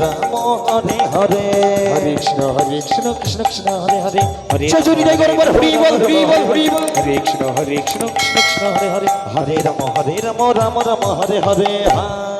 রাম হরে হরে। হরে কৃষ্ণ হরে কৃষ্ণ কৃষ্ণ কৃষ্ণ হরে হরে হরে সজনী জয় গরম হরি বল হরি বল হরি বল। হরে কৃষ্ণ হরে কৃষ্ণ কৃষ্ণ কৃষ্ণ হরে হরে। হরে রাম হরে রাম রাম রাম হরে হরে হরে